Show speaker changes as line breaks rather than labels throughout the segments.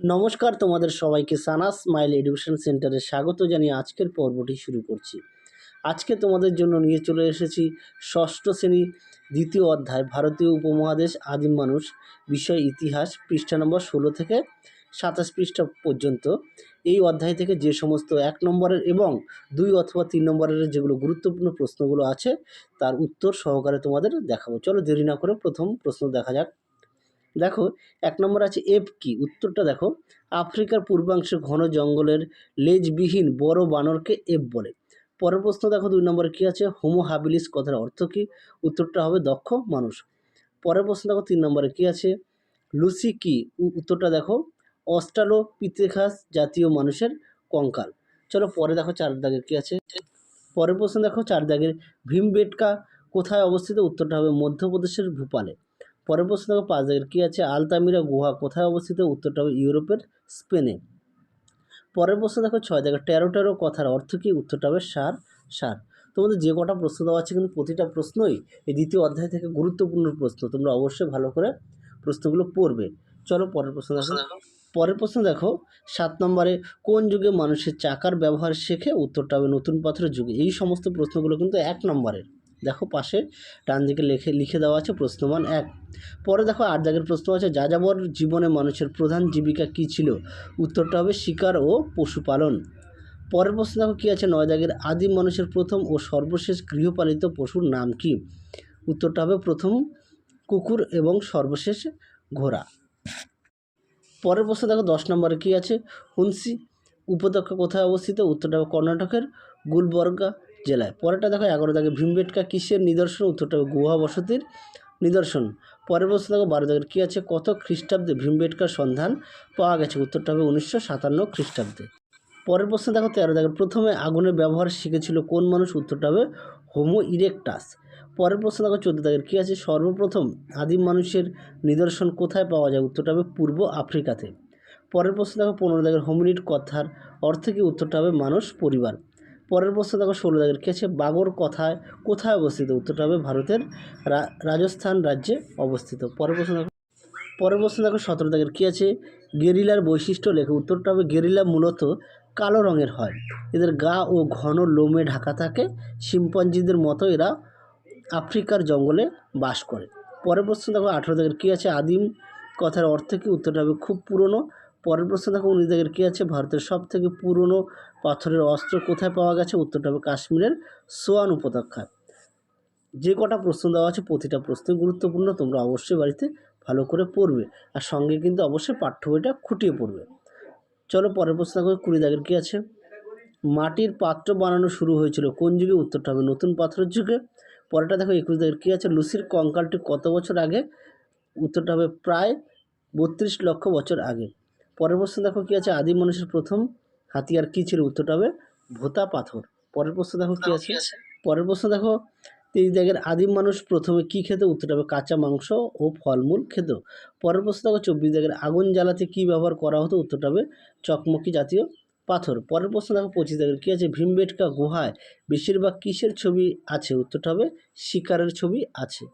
নমস্কার তোমাদের সবাইকে, সানাস স্মাইল এডুকেশন সেন্টারে স্বাগত জানিয়ে আজকের পর্বটি শুরু করছি। আজকে তোমাদের জন্য নিয়ে চলে এসেছি ষষ্ঠ শ্রেণি দ্বিতীয় অধ্যায়, ভারতীয় উপমহাদেশ আদিম মানুষ বিষয় ইতিহাস, পৃষ্ঠা নম্বর ষোলো থেকে সাতাশ পৃষ্ঠা পর্যন্ত। এই অধ্যায় থেকে যে সমস্ত এক নম্বরের এবং দুই অথবা তিন নম্বরের যেগুলো গুরুত্বপূর্ণ প্রশ্নগুলো আছে, তার উত্তর সহকারে তোমাদের দেখাবো। চলো দেরি না করে প্রথম প্রশ্ন দেখা যাক। দেখো, এক নম্বর আছে এফ কি? উত্তরটা দেখো, আফ্রিকার পূর্বাংশে ঘন জঙ্গলের লেজবিহীন বড় বানরকে এফ বলে। পরের প্রশ্ন দেখো, দুই নম্বরে কী আছে? হোমো হাবিলিস কথার অর্থ কী? উত্তরটা হবে দক্ষ মানুষ। পরের প্রশ্ন দেখো, তিন নম্বরে কী আছে? লুসি কি? উত্তরটা দেখো অস্ট্রালো পিতেখাস জাতীয় মানুষের কঙ্কাল। চলো পরে দেখো চার দাগের কী আছে। পরের প্রশ্ন দেখো চার দাগের ভীমবেটকা কোথায় অবস্থিত? উত্তরটা হবে মধ্যপ্রদেশের ভূপালে। পরের প্রশ্ন দেখো পাঁচ দাগের কী আছে? আলতামিরা গুহা কোথায় অবস্থিত? উত্তরটা হবে ইউরোপের স্পেনে। পরের প্রশ্ন দেখো ছয় দাগের টেরো টেরো কথার অর্থ কী? উত্তরটা হবে সার সার। তোমাদের যে কটা প্রশ্ন দেওয়া আছে কিন্তু প্রতিটা প্রশ্নই এই দ্বিতীয় অধ্যায় থেকে গুরুত্বপূর্ণ প্রশ্ন। তোমরা অবশ্যই ভালো করে প্রশ্নগুলো পড়বে। চলো পরের প্রশ্ন দেখো। পরের প্রশ্ন দেখো সাত নম্বরে কোন যুগে মানুষের চাকার ব্যবহার শেখে? উত্তরটা হবে নতুন পাথরের যুগে। এই সমস্ত প্রশ্নগুলো কিন্তু এক নম্বরের। দেখো পাশে, ডান দিকে লিখে লিখে দেওয়া আছে প্রশ্নমান এক। পরে দেখো আট দাগের প্রশ্ন আছে, যাযাবর জীবনে মানুষের প্রধান জীবিকা কী ছিল? উত্তরটা হবে শিকার ও পশুপালন। পরের প্রশ্ন দেখো কী আছে, নয় দাগের আদিম মানুষের প্রথম ও সর্বশেষ গৃহপালিত পশুর নাম কি? উত্তরটা হবে প্রথম কুকুর এবং সর্বশেষ ঘোড়া। পরের প্রশ্ন দেখো দশ নম্বরে কী আছে? হুনসি, উপত্যকা কোথায় অবস্থিত? উত্তরটা হবে কর্ণাটকের গুলবর্গা জেলায়। পরেরটা দেখো, এগারো দাগে ভীমবেটকা কিসের নিদর্শন? উত্তরটা হবে গুহা বসতির নিদর্শন। পরের প্রশ্ন দেখো, বারো দাগের কী আছে? কত খ্রিস্টাব্দে ভীমবেটকার সন্ধান পাওয়া গেছে? উত্তরটা হবে উনিশশো সাতান্ন খ্রিস্টাব্দে। পরের প্রশ্ন দেখো, তেরো দাগের প্রথমে আগুনের ব্যবহার শিখেছিল কোন মানুষ? উত্তরটা হবে হোমো ইরেকটাস। পরের প্রশ্ন দেখো, চোদ্দ দাগের কী আছে? সর্বপ্রথম আদিম মানুষের নিদর্শন কোথায় পাওয়া যায়? উত্তরটা হবে পূর্ব আফ্রিকাতে। পরের প্রশ্ন দেখো, পনেরো দাগের হোমিনিট কথার অর্থ কি? উত্তরটা হবে মানুষ, পরিবার। পরের প্রশ্ন দেখো ষোলো দাগের কী আছে বাগর কথায় কোথায় অবস্থিত? উত্তরটা হবে ভারতের রাজস্থান রাজ্যে অবস্থিত। পরের প্রশ্ন দেখো, পরের প্রশ্ন দেখো সতেরো দাগের কী আছে? গেরিলার বৈশিষ্ট্য লেখে। উত্তরটা হবে গেরিলা মূলত কালো রঙের হয়। এদের গা ও ঘন লোমে ঢাকা থাকে। শিম্পাঞ্জিদের মতো এরা আফ্রিকার জঙ্গলে বাস করে। পরের প্রশ্ন দেখো আঠেরো দাগের কী আছে? আদিম কথার অর্থ কী? উত্তরটা হবে খুব পুরনো। পরের প্রশ্ন দেখো উনিশ দাগের কী আছে? ভারতের সব থেকে পুরনো পাথরের অস্ত্র কোথায় পাওয়া গেছে? উত্তরটা হবে কাশ্মীরের সোয়ান উপত্যকায়। যে কটা প্রশ্ন দেওয়া আছে, প্রতিটা প্রশ্ন গুরুত্বপূর্ণ, তোমরা অবশ্যই বাড়িতে ভালো করে পড়বে। আর সঙ্গে কিন্তু অবশ্যই পাঠ্য বইটা খুঁটিয়ে পড়বে। চলো পরের প্রশ্ন দেখো, কুড়ি দাগের কী আছে? মাটির পাত্র বানানো শুরু হয়েছিল কোন যুগে? উত্তরটা হবে নতুন পাথরের যুগে। পরেরটা দেখো, একুশ দাগের কী আছে? লুসির কঙ্কালটি কত বছর আগে? উত্তরটা হবে প্রায় বত্রিশ লক্ষ বছর আগে। পরের প্রশ্ন দেখো কী আছে? আদিম মানুষের প্রথম হাতিয়ার কী ছিল? উত্তরটা হবে ভোতা পাথর। পরের প্রশ্ন দেখো কী আছে? পরের প্রশ্ন দেখো তেইশ দাগের আদিম মানুষ প্রথমে কী খেত? উত্তরটা হবে কাঁচা মাংস ও ফলমূল খেত। পরের প্রশ্ন দেখো চব্বিশ দাগের আগুন জ্বালাতে কী ব্যবহার করা হতো? উত্তরটা হবে চকমকি জাতীয় পাথর। পরের প্রশ্ন দেখো পঁচিশ দাগের কী আছে? ভীমবেটকা গুহায় বেশিরভাগ কিসের ছবি আছে? উত্তরটা হবে শিকারের ছবি আছে।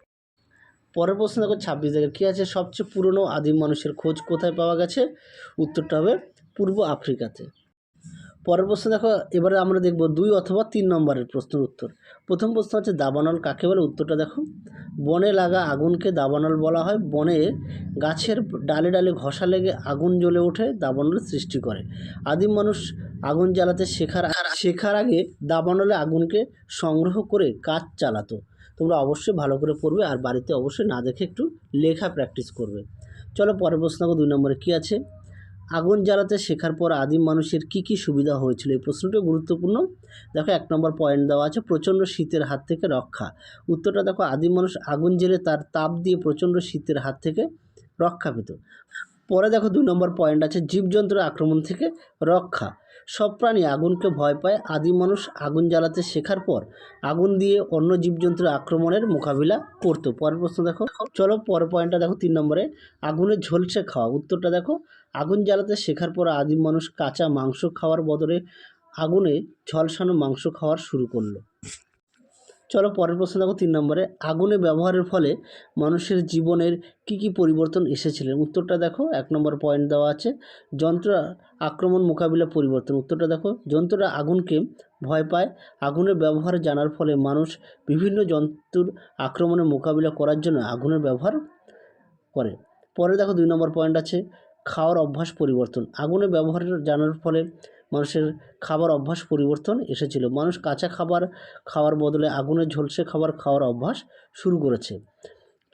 পরের প্রশ্ন দেখো, ছাব্বিশ দাগের কী আছে? সবচেয়ে পুরনো আদিম মানুষের খোঁজ কোথায় পাওয়া গেছে? উত্তরটা হবে পূর্ব আফ্রিকাতে। পরের প্রশ্ন দেখো, এবারে আমরা দেখব দুই অথবা তিন নম্বরের প্রশ্নের উত্তর। প্রথম প্রশ্ন হচ্ছে, দাবানল কাকে বলে? উত্তরটা দেখো, বনে লাগা আগুনকে দাবানল বলা হয়। বনে গাছের ডালে ডালে ঘষা লেগে আগুন জ্বলে ওঠে, দাবানল সৃষ্টি করে। আদিম মানুষ আগুন জ্বালাতে শেখার শেখার আগে দাবানলে আগুনকে সংগ্রহ করে কাজ চালাতো। তোমরা অবশ্যই ভালো করে পড়বে আর বাড়িতে অবশ্যই না দেখে একটু লেখা প্র্যাকটিস করবে। চলো পরের প্রশ্ন দুই নম্বরে কী আছে? আগুন জ্বালাতে শেখার পর আদিম মানুষের কী কী সুবিধা হয়েছিল? এই প্রশ্নটা গুরুত্বপূর্ণ। দেখো, এক নম্বর পয়েন্ট দেওয়া আছে, প্রচণ্ড শীতের হাত থেকে রক্ষা। উত্তরটা দেখো, আদিম মানুষ আগুন জেলে তার তাপ দিয়ে প্রচণ্ড শীতের হাত থেকে রক্ষা পেত। পরে দেখো, দুই নম্বর পয়েন্ট আছে, জীবজন্তুর আক্রমণ থেকে রক্ষা। সব প্রাণী আগুনকে ভয় পায়। আদি মানুষ আগুন জ্বালাতে শেখার পর আগুন দিয়ে অন্য জীবজন্তুর আক্রমণের মোকাবিলা করতো। পরের প্রশ্ন দেখো। চলো পরের পয়েন্টটা দেখো তিন নম্বরে। আগুনে ঝলসে খাওয়া। উত্তরটা দেখো। আগুন জ্বালাতে শেখার পর আদিম মানুষ কাঁচা মাংস খাওয়ার বদলে আগুনে ঝলসানো মাংস খাওয়ার শুরু করল। চলো পরের প্রশ্ন দেখো তিন নম্বরে। আগুনে ব্যবহারের ফলে মানুষের জীবনের কি কি পরিবর্তন এসেছিলেন উত্তরটা দেখো, এক নম্বর পয়েন্ট দেওয়া আছে। যন্ত্র আক্রমণ মোকাবিলা পরিবর্তন। উত্তরটা দেখো যন্ত্ররা আগুনকে ভয় পায়। আগুনের ব্যবহার জানার ফলে মানুষ বিভিন্ন জন্তুর আক্রমণের মোকাবিলা করার জন্য আগুনের ব্যবহার করে। পরে দেখো দুই নম্বর পয়েন্ট আছে, খাওয়ার অভ্যাস পরিবর্তন। আগুনের ব্যবহার জানার ফলে মানুষের খাবার অভ্যাস পরিবর্তন এসেছিল। মানুষ কাঁচা খাবার খাওয়ার বদলে আগুনের ঝলসে খাবার খাওয়ার অভ্যাস শুরু করেছে।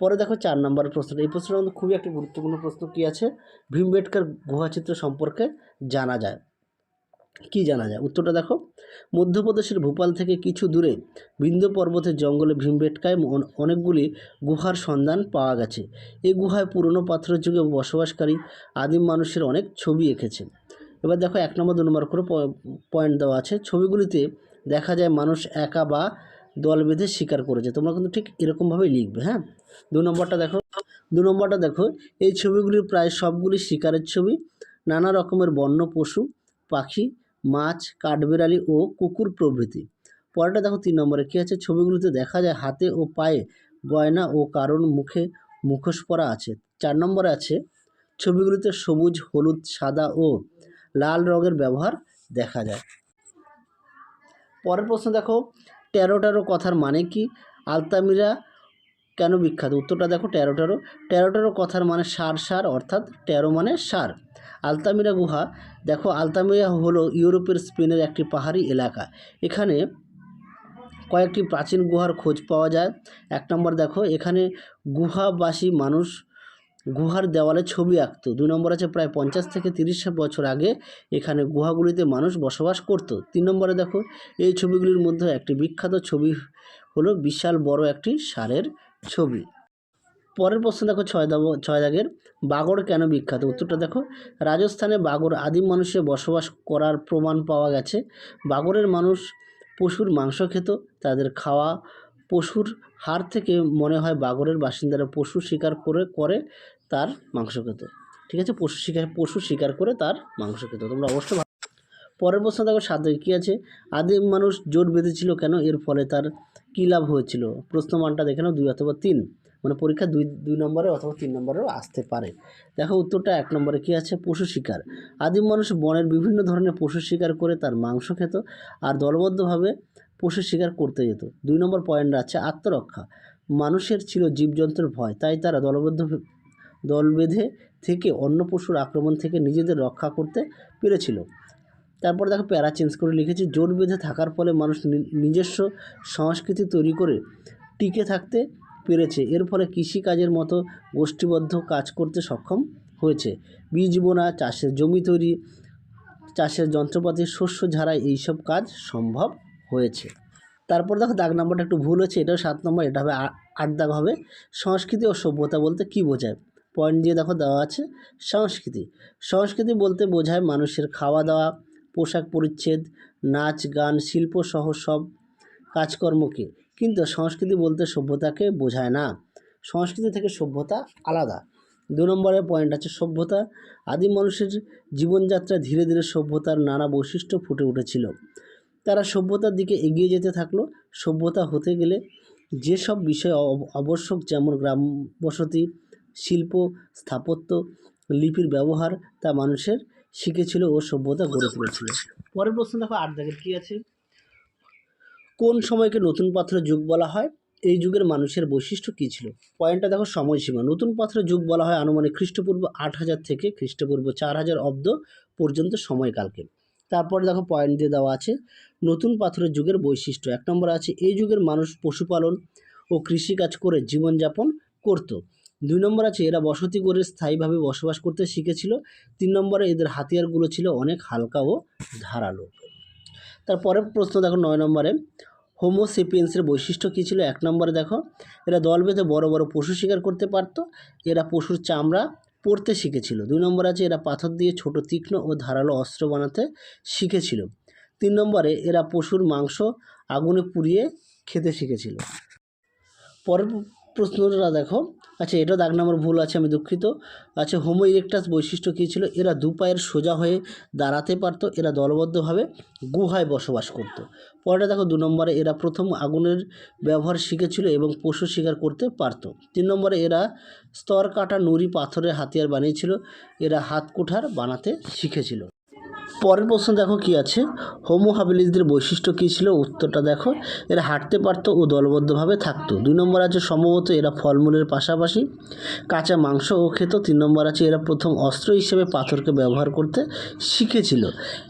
পরে দেখো চার নম্বর প্রশ্ন। এই প্রশ্নটা কিন্তু খুবই একটি গুরুত্বপূর্ণ প্রশ্ন কী আছে? ভীমবেটকার গুহাচিত্র সম্পর্কে জানা যায়। কি জানা যায়? উত্তরটা দেখো। মধ্যপ্রদেশের ভোপাল থেকে কিছু দূরে বিন্ধ্য পর্বতের জঙ্গলে ভীমবেটকায় অন- অনেকগুলি গুহার সন্ধান পাওয়া গেছে। এই গুহায় পুরনো পাথরের যুগে বসবাসকারী আদিম মানুষের অনেক ছবি এঁকেছে। এবার দেখো এক নম্বর, দু নম্বর করে পয়েন্ট দেওয়া আছে। ছবিগুলিতে দেখা যায় মানুষ একা বা দল বেঁধে শিকার করেছে। তোমরা কিন্তু ঠিক এরকমভাবেই লিখবে হ্যাঁ? দু নম্বরটা দেখো, দু নম্বরটা দেখো, এই ছবিগুলির প্রায় সবগুলি শিকারের ছবি। নানা রকমের বন্য পশু, পাখি, মাছ, কাঠবেড়ালি ও কুকুর প্রভৃতি। পরেরটা দেখো তিন নম্বরে কী আছে? ছবিগুলিতে দেখা যায় হাতে ও পায়ে গয়না ও কারণ মুখে মুখোশ পরা আছে। চার নম্বরে আছে, ছবিগুলিতে সবুজ, হলুদ, সাদা ও লাল রঙের ব্যবহার দেখা যায়। পরের প্রশ্ন দেখো তেরো তেরো কথার মানে কি? আলতামিরা কেন বিখ্যাত? উত্তরটা দেখো তেরো তেরো তেরো তেরো কথার মানে সার সার অর্থাৎ তেরো মানে সার। আলতামিরা গুহা, দেখো, আলতামিরা হলো ইউরোপের স্পেনের একটি পাহাড়ি এলাকা। এখানে কয়েকটি প্রাচীন গুহার খোঁজ পাওয়া যায়। এক নম্বর দেখো, এখানে গুহাবাসী মানুষ গুহার দেওয়ালে ছবি আঁকতো। দুই নম্বর আছে প্রায় পঞ্চাশ থেকে তিরিশ বছর আগে এখানে গুহাগুলিতে মানুষ বসবাস করত। তিন নম্বরে দেখো, এই ছবিগুলির মধ্যে একটি বিখ্যাত ছবি হলো বিশাল বড় একটি সারের ছবি। পরের প্রশ্ন দেখো, ছয় দাব, ছয় দাগের বাগড় কেন বিখ্যাত? উত্তরটা দেখো, রাজস্থানে বাগড় আদিম মানুষের বসবাস করার প্রমাণ পাওয়া গেছে। বাগড়ের মানুষ পশুর মাংস খেত, তাদের খাওয়া পশুর হাড় থেকে মনে হয় বাগরের বাসিন্দারা পশু শিকার করে করে তার মাংস খেত ঠিক আছে? পশু শিকার পশু শিকার করে তার মাংস খেত তোমরা অবশ্যই ভাব- পরের প্রশ্ন দেখো সাথে কী আছে? আদিম মানুষ জোট বেঁধেছিল কেন? এর ফলে তার কী লাভ হয়েছিল? প্রশ্নমানটা দেখে নাও, দুই অথবা তিন। মানে পরীক্ষা দুই দুই নম্বরে অথবা তিন নম্বরেও আসতে পারে। দেখো, উত্তরটা এক নম্বরে কী আছে? পশু শিকার। আদিম মানুষ বনের বিভিন্ন ধরনের পশু শিকার করে তার মাংস খেত আর দলবদ্ধভাবে পশু শিকার করতে যেত। দুই নম্বর পয়েন্ট আছে আত্মরক্ষা। মানুষের ছিল জীবজন্তুর ভয়, তাই তারা দলবদ্ধ দল বেঁধে থেকে অন্য পশুর আক্রমণ থেকে নিজেদের রক্ষা করতে পেরেছিল। তারপর দেখো প্যারা চেঞ্জ করে লিখেছে, জোট বেঁধে থাকার ফলে মানুষ নিজস্ব সংস্কৃতি তৈরি করে টিকে থাকতে পেরেছে। এর ফলে কৃষিকাজের মতো গোষ্ঠীবদ্ধ কাজ করতে সক্ষম হয়েছে। বীজ বোনা, চাষের জমি তৈরি, চাষের যন্ত্রপাতি, শস্য ঝাড়াই এইসব কাজ সম্ভব হয়েছে। তারপর দেখো দাগ নাম্বারটা একটু ভুল হচ্ছে এটাও সাত নম্বর, এটা হবে আট দাগ হবে। সংস্কৃতি ও সভ্যতা বলতে কী বোঝায়? পয়েন্ট দিয়ে দেখো দেওয়া আছে সংস্কৃতি। সংস্কৃতি বলতে বোঝায় মানুষের খাওয়া দাওয়া পোশাক পরিচ্ছেদ, নাচ, গান, শিল্প সহ সব কাজকর্মকে। কিন্তু সংস্কৃতি বলতে সভ্যতাকে বোঝায় না। সংস্কৃতি থেকে সভ্যতা আলাদা। দু নম্বরের পয়েন্ট আছে সভ্যতা। আদিম মানুষের জীবনযাত্রা ধীরে ধীরে সভ্যতার নানা বৈশিষ্ট্য ফুটে উঠেছিল। তারা সভ্যতার দিকে এগিয়ে যেতে থাকল। সভ্যতা হতে গেলে যেসব বিষয় অব- আবশ্যক যেমন গ্রাম বসতি শিল্প স্থাপত্য লিপির ব্যবহার তা মানুষের শিখেছিল ও সভ্যতা গড়ে তুলেছিল। পরের প্রশ্ন দেখো আট দাগের কী আছে? কোন সময়কে নতুন পাথরের যুগ বলা হয়? এই যুগের মানুষের বৈশিষ্ট্য কী ছিল? পয়েন্টটা দেখো সময়সীমা। নতুন পাথরের যুগ বলা হয় আনুমানিক খ্রিস্টপূর্ব আট হাজার থেকে খ্রিস্টপূর্ব চার হাজার অব্দ পর্যন্ত সময়কালকে। তারপরে দেখো পয়েন্ট দিয়ে দেওয়া আছে নতুন পাথরের যুগের বৈশিষ্ট্য। এক নম্বর আছে এই যুগের মানুষ পশুপালন ও কৃষিকাজ করে জীবনযাপন করত। দুই নম্বর আছে, এরা বসতি করে স্থায়ীভাবে বসবাস করতে শিখেছিল। তিন নম্বরে এদের হাতিয়ারগুলো ছিল অনেক হালকা ও ধারালো। তারপরের প্রশ্ন দেখো নয় নম্বরে হোমোসেপিয়েন্সের বৈশিষ্ট্য কী ছিল? এক নম্বরে দেখো, এরা দল বেঁধে বড় বড় পশু শিকার করতে পারতো, এরা পশুর চামড়া পরতে শিখেছিল। দুই নম্বর আছে, এরা পাথর দিয়ে ছোট তীক্ষ্ণ ও ধারালো অস্ত্র বানাতে শিখেছিল। তিন নম্বরে, এরা পশুর মাংস আগুনে পুড়িয়ে খেতে শিখেছিল। পরের প্রশ্নটা দেখো আচ্ছা এটা দাগ নাম্বার ভুল আছে, আমি দুঃখিত। আচ্ছা হোমো ইরেকটাস বৈশিষ্ট্য কী ছিল? এরা দু পায়ের সোজা হয়ে দাঁড়াতে পারতো, এরা দলবদ্ধভাবে গুহায় বসবাস করতো। পরেটা দেখো, দু নম্বরে এরা প্রথম আগুনের ব্যবহার শিখেছিল এবং পশু শিকার করতে পারতো। তিন নম্বরে এরা স্তর কাটা নুড়ি পাথরের হাতিয়ার বানিয়েছিল, এরা হাত কুঠার বানাতে শিখেছিল। পরের প্রশ্ন দেখো কি আছে? হোমো হাবিলিসদের বৈশিষ্ট্য কী ছিল? উত্তরটা দেখো। এরা হাঁটতে পারতো ও দলবদ্ধভাবে থাকতো। দুই নম্বর আছে সম্ভবত এরা ফলমূলের পাশাপাশি। কাঁচা মাংসও খেত। তিন নম্বর আছে এরা প্রথম অস্ত্র হিসেবে পাথরকে ব্যবহার করতে শিখেছিল।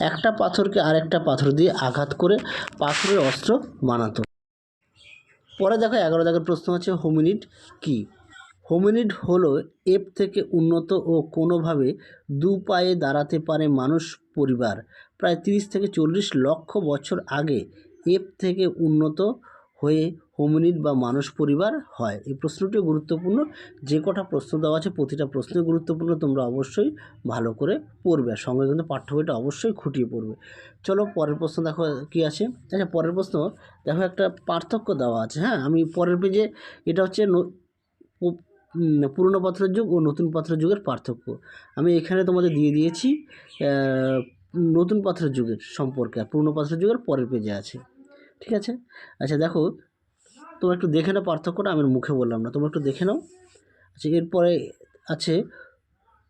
একটা পাথরকে আরেকটা পাথর দিয়ে আঘাত করে পাথরের অস্ত্র বানাতো। পরে দেখো এগারো দাগের প্রশ্ন আছে হোমিনিড কি? হোমিনিড হল এপ থেকে উন্নত ও কোনোভাবে দু পায়ে দাঁড়াতে পারে মানুষ পরিবার। প্রায় তিরিশ থেকে চল্লিশ লক্ষ বছর আগে এপ থেকে উন্নত হয়ে হোমিনিড বা মানুষ পরিবার হয়। এই প্রশ্নটিও গুরুত্বপূর্ণ। যে কটা প্রশ্ন দেওয়া আছে, প্রতিটা প্রশ্নই গুরুত্বপূর্ণ। তোমরা অবশ্যই ভালো করে পড়বে। আর সঙ্গে কিন্তু পাঠ্য বইটা অবশ্যই খুঁটিয়ে পড়বে। চলো পরের প্রশ্ন দেখো কি আছে। আচ্ছা পরের প্রশ্ন, দেখো একটা পার্থক্য দেওয়া আছে। হ্যাঁ আমি পরের পেজে, এটা হচ্ছে পুরনো পাথরের যুগ ও নতুন পাথরের যুগের পার্থক্য। আমি এখানে তোমাদের দিয়ে দিয়েছি নতুন পাথরের যুগের সম্পর্কে, আর পুরনো পাথরের যুগের পরের পেজে আছে। ঠিক আছে? আচ্ছা দেখো, তোমরা একটু দেখে নাও পার্থক্যটা, আমি মুখে বললাম না, তোমরা একটু দেখে নাও। আচ্ছা এরপরে আছে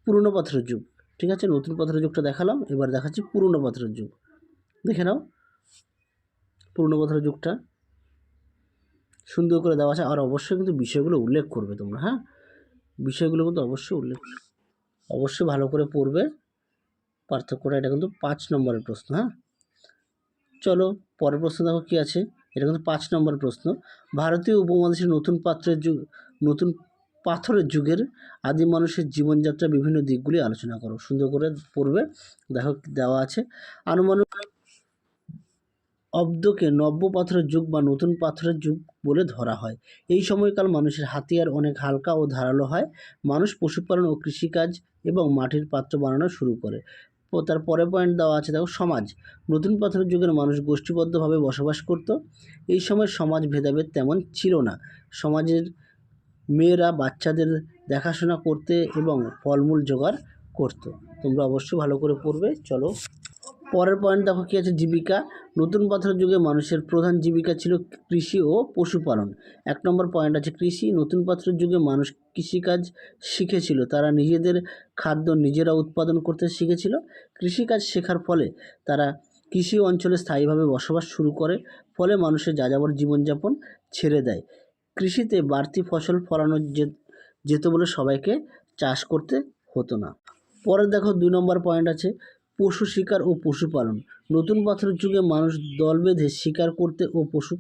পুরনো পাথরের যুগ ঠিক আছে? নতুন পাথরের যুগটা দেখালাম, এবার দেখাচ্ছি পুরনো পাথরের যুগ দেখে নাও। পুরনো পাথরের যুগটা সুন্দর করে দেওয়া আছে, আর অবশ্যই কিন্তু বিষয়গুলো উল্লেখ করবে তোমরা হ্যাঁ? বিষয়গুলো কিন্তু অবশ্যই উল্লেখ অবশ্যই ভালো করে পড়বে। পার্থক্যটা এটা কিন্তু পাঁচ নম্বরের প্রশ্ন হ্যাঁ? চলো, পরের প্রশ্ন দেখো কী আছে? এটা কিন্তু পাঁচ নম্বরের প্রশ্ন। ভারতীয় উপমহাদেশের নতুন পাত্রের যুগ, নতুন পাথরের যুগের আদিম মানুষের জীবনযাত্রার বিভিন্ন দিকগুলি আলোচনা করো। সুন্দর করে পড়বে। দেখো, দেওয়া আছে। আনুমানিক অব্দকে নব্য পাথরের যুগ বা নতুন পাথরের যুগ বলে ধরা হয়। এই সময়কাল মানুষের হাতিয়ার অনেক হালকা ও ধারালো হয়। মানুষ পশুপালন ও কৃষিকাজ এবং মাটির পাত্র বানানো শুরু করে। তার পরের পয়েন্ট দেওয়া আছে, দেখো, সমাজ। নতুন পাথরের যুগের মানুষ গোষ্ঠীবদ্ধভাবে বসবাস করত। এই সময় সমাজ ভেদাভেদ তেমন ছিল না। সমাজের মেয়েরা বাচ্চাদের দেখাশোনা করতে এবং ফলমূল জোগাড় করতো। তোমরা অবশ্যই ভালো করে পড়বে। চলো পরের পয়েন্ট দেখো কী আছে? জীবিকা। নতুন পাথরের যুগে মানুষের প্রধান জীবিকা ছিল কৃষি ও পশুপালন। এক নম্বর পয়েন্ট আছে কৃষি। নতুন পাথরের যুগে মানুষ কৃষিকাজ শিখেছিল। তারা নিজেদের খাদ্য নিজেরা উৎপাদন করতে শিখেছিল। কৃষিকাজ শেখার ফলে তারা কৃষি অঞ্চলে স্থায়ীভাবে বসবাস শুরু করে। ফলে মানুষের যাযাবর জীবনযাপন ছেড়ে দেয়। কৃষিতে বাড়তি ফসল ফলানো যেত বলে সবাইকে চাষ করতে হতো না। পরে দেখো দুই নম্বর পয়েন্ট আছে পশু শিকার ও পশুপালন। নতুন পাথরের যুগে মানুষ দল বেঁধে শিকার করতে ও পশু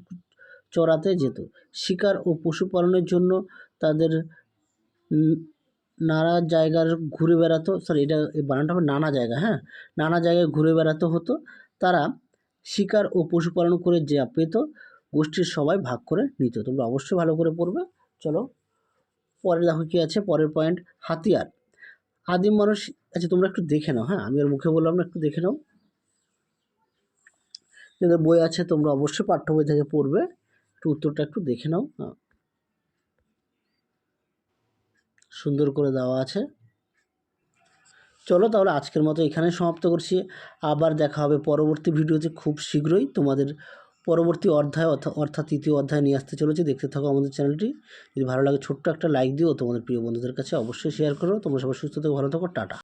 চড়াতে যেত। শিকার ও পশুপালনের জন্য তাদের নানা জায়গার ঘুরে বেড়াতো। সরি এটা বানানটা হবে নানা জায়গা হ্যাঁ? নানা জায়গায় ঘুরে বেড়াতে হতো। তারা শিকার ও পশুপালন করে যা পেত, গোষ্ঠীর সবাই ভাগ করে নিত। তোমরা অবশ্যই ভালো করে পড়বে। চলো পরে দেখো কী আছে, পরের পয়েন্ট হাতিয়ার। আদিম মানুষ আচ্ছা তোমরা একটু দেখে নাও হ্যাঁ? আমি আর মুখে বললাম না, একটু দেখে নাও। যাদের বই আছে, তোমরা অবশ্যই পাঠ্য বই থেকে পড়বে। একটু উত্তরটা একটু দেখে নাও হ্যাঁ। সুন্দর করে দেওয়া আছে। চলো তাহলে আজকের মতো এখানে সমাপ্ত করছি। আবার দেখা হবে পরবর্তী ভিডিওতে খুব শীঘ্রই। তোমাদের পরবর্তী অধ্যায় অর্থা- অর্থাৎ তৃতীয় অধ্যায় নিয়ে আসতে চলেছে। দেখতে থাকো আমাদের চ্যানেলটি। যদি ভালো লাগে, ছোট্ট একটা লাইক দিও। তোমাদের প্রিয় বন্ধুদের কাছে অবশ্যই শেয়ার করো। তোমরা সবাই সুস্থ থেকো, ভালো থাকো, টাটা।